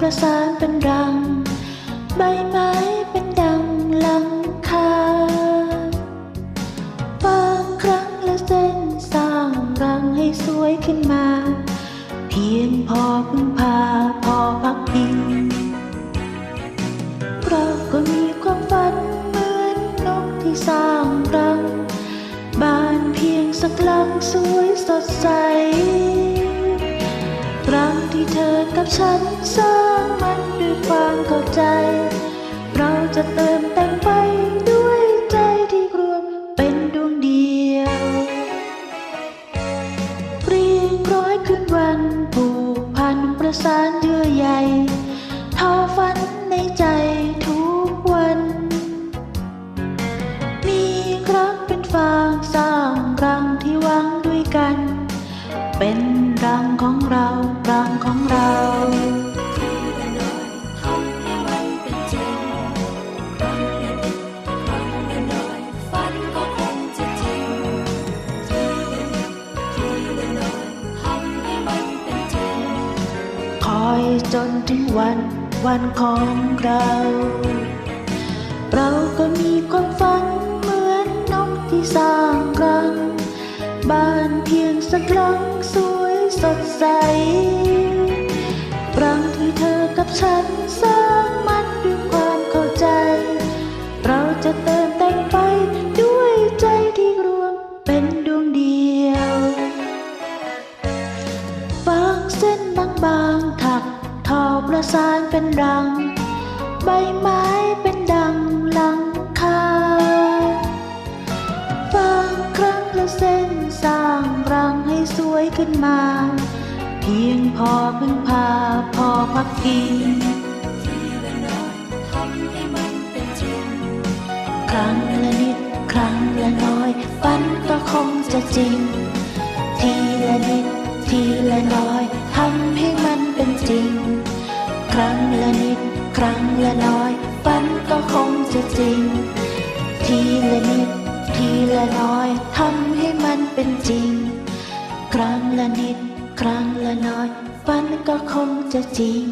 ประสานเป็นรัง ใบไม้เป็นดังลังคาบางครั้งละเส้นสร้างรังให้สวยขึ้นมา เพียงพอพึ่งพาพอพักพิงเราก็มีความฝันเหมือนนกที่สร้างรังบ้านเพียงสักหลังสวยสดใส ที่เธอกับฉันสร้างมันด้วยความเข้าใจ เราจะเติมแต่งไปด้วยใจที่รวมเป็นดวงเดียวเรียงร้อยคืนวันผูกพันประสานเยื่อใยทอฝันในใจทุกวัน มีรักเป็นฟางสร้างรังที่หวังด้วยกัน เป็นรังของเรา ของเราจนถึงวันวันของเรา เราก็มีความฝันเหมือนนกที่สร้างรัง บ้านเพียงสักหลังสวยสดใส รังที่เธอกับฉันสร้างมันด้วยความเข้าใจ เราจะเติมแต่งไปด้วยใจที่รวมเป็นดวงเดียวฟางเส้นบางๆถักทอประสานเป็นรัง ใบไม้เป็นดังหลังคาฟางครั้งละเส้นสร้างรังให้สวยขึ้นมา พียงพอพึ่งพาพอพักพิงทีละน้อยทำให้มันเป็นจริงครั้งละนิดครั้งละน้อยฝันก็คงจะจริง ทีละนิดทีละน้อยทำให้มันเป็นจริง ครั้งละนิดครั้งละน้อยฝันก็คงจะจริง ทีละนิดทีละน้อยทำให้มันเป็นจริง ครั้งละนิด ครั้งละน้อยฝันก็คงจะจริง